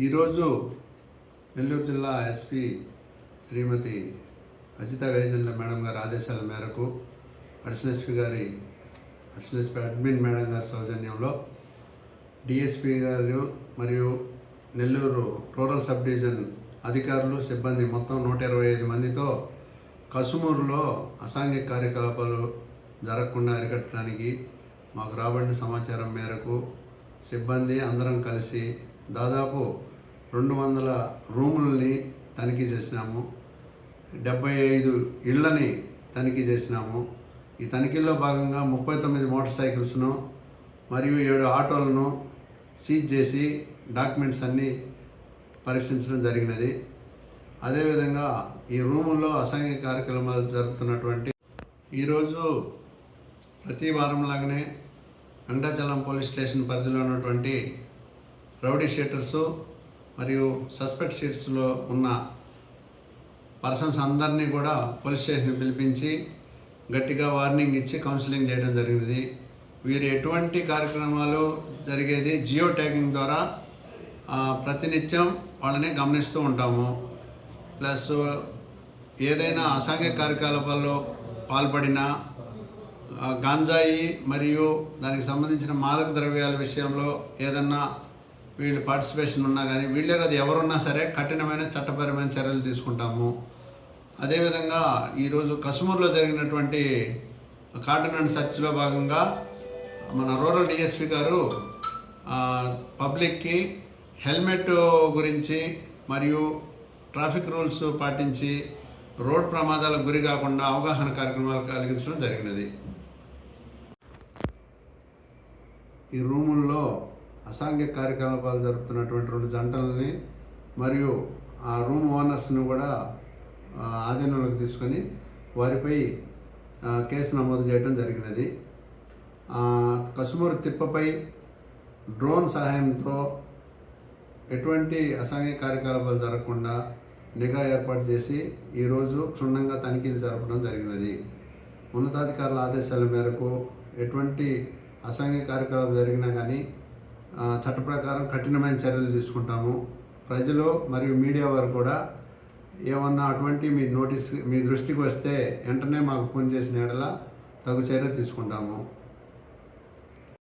ఈరోజు నెల్లూరు జిల్లా ఎస్పీ శ్రీమతి అజిత వేజన్ల మేడం గారి ఆదేశాల మేరకు అడిషనల్ ఎస్పీ గారి అడిషనల్ ఎస్పీ అడ్మిన్ మేడం గారి సౌజన్యంలో డిఎస్పీ గారు మరియు నెల్లూరు రూరల్ సబ్ డివిజన్ అధికారులు సిబ్బంది మొత్తం నూట ఇరవై ఐదు మందితో కసుమూరులో అసాంఘిక కార్యకలాపాలు జరగకుండా అరికట్టడానికి మాకు రాబడిన సమాచారం మేరకు సిబ్బంది అందరం కలిసి దాదాపు రెండు వందల రూములని తనిఖీ చేసినాము. డెబ్బై ఐదు ఇళ్ళని తనిఖీ చేసినాము. ఈ తనిఖీల్లో భాగంగా ముప్పై తొమ్మిది మోటార్ సైకిల్స్ను మరియు ఏడు ఆటోలను సీజ్ చేసి డాక్యుమెంట్స్ అన్నీ పరీక్షించడం జరిగినది. అదేవిధంగా ఈ రూముల్లో అసాంఘిక కార్యక్రమాలు జరుపుతున్నటువంటి ఈరోజు ప్రతి వారం లాగానే వెంకటాచలం పోలీస్ స్టేషన్ పరిధిలో ఉన్నటువంటి రౌడీ షీటర్సు మరియు సస్పెక్ట్ షీట్స్లో ఉన్న పర్సన్స్ అందరినీ కూడా పోలీస్ స్టేషన్ పిలిపించి గట్టిగా వార్నింగ్ ఇచ్చి కౌన్సిలింగ్ చేయడం జరిగింది వీరు ఎటువంటి కార్యక్రమాలు జరిగేది జియో ట్యాగింగ్ ద్వారా ప్రతినిత్యం వాళ్ళని గమనిస్తూ ఉంటాము. ప్లస్ ఏదైనా అసాంఘిక కార్యకలాపాల్లో పాల్పడిన గాంజాయి మరియు దానికి సంబంధించిన మాదక ద్రవ్యాల విషయంలో ఏదన్నా వీళ్ళు పార్టిసిపేషన్ ఉన్నా కానీ వీళ్ళే కదా ఎవరున్నా సరే కఠినమైన చట్టపరమైన చర్యలు తీసుకుంటాము. అదేవిధంగా ఈరోజు కసుమూరులో జరిగినటువంటి కాటన్ అండ్ సర్చ్లో భాగంగా మన రూరల్ డిఎస్పి గారు పబ్లిక్కి హెల్మెట్ గురించి మరియు ట్రాఫిక్ రూల్స్ పాటించి రోడ్ ప్రమాదాలకు గురి కాకుండా అవగాహన కార్యక్రమాలు కలిగించడం జరిగినది. ఈ రూముల్లో అసాంఘ్య కార్యకలాపాలు జరుపుతున్నటువంటి రెండు జంటలని మరియు ఆ రూమ్ ఓనర్స్ని కూడా ఆధీనంలోకి తీసుకొని వారిపై కేసు నమోదు చేయడం జరిగినది. కసుమూరు తిప్పపై డ్రోన్ సహాయంతో ఎటువంటి అసాంఘిక కార్యకలాపాలు జరగకుండా నిఘా ఏర్పాటు చేసి ఈరోజు క్షుణ్ణంగా తనిఖీలు జరపడం జరిగినది. ఉన్నతాధికారుల ఆదేశాల మేరకు ఎటువంటి అసాంఘిక కార్యకలాపాలు జరిగినా కానీ చట్ట ప్రకారం కఠినమైన చర్యలు తీసుకుంటాము. ప్రజలు మరియు మీడియా వారు కూడా ఏమన్నా అటువంటి మీ నోటీస్ మీ దృష్టికి వస్తే వెంటనే మాకు ఫోన్ చేసిన ఎడల తగు చర్య తీసుకుంటాము.